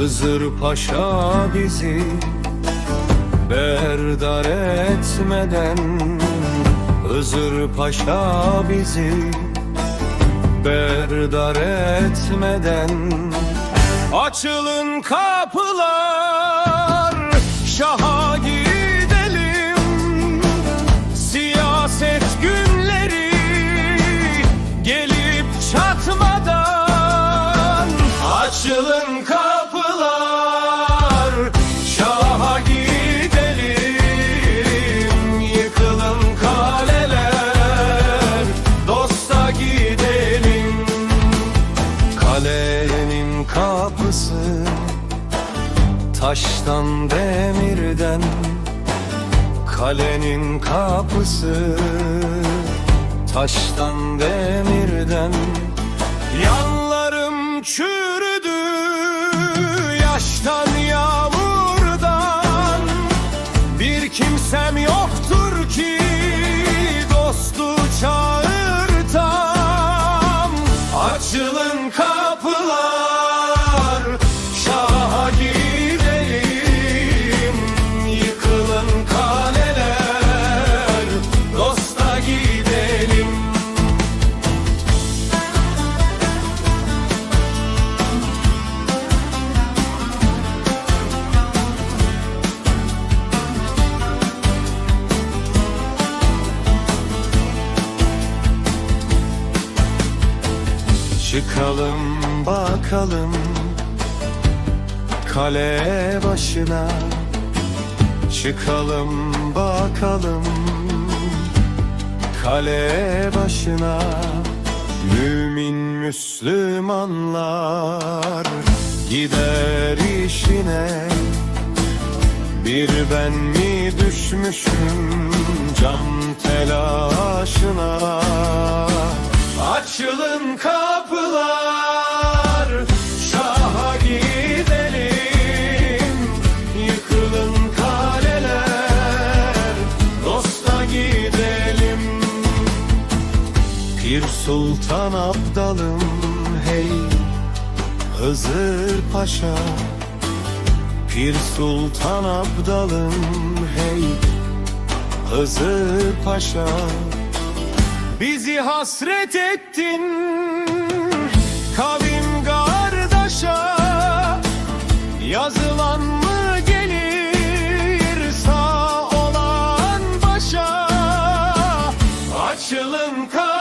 Hızır Paşa bizi berdar etmeden Hızır Paşa bizi berdar etmeden Açılın kapılar Taştan demirden Kalenin kapısı. Taştan demirden Yanlarım çürüdü Çıkalım bakalım. Kale başına. Çıkalım bakalım. Kale başına. Mümin Müslümanlar gider işine. Bir ben mi düşmüşüm can telaşına? Açılın kapılar Pir Sultan Abdalım hey Hızır Paşa. Pir Sultan Abdalım hey Hızır Paşa. Bizi hasret ettin kavim kardeşa. Yazılan mı gelir sağ olan başa? Açılın kapılar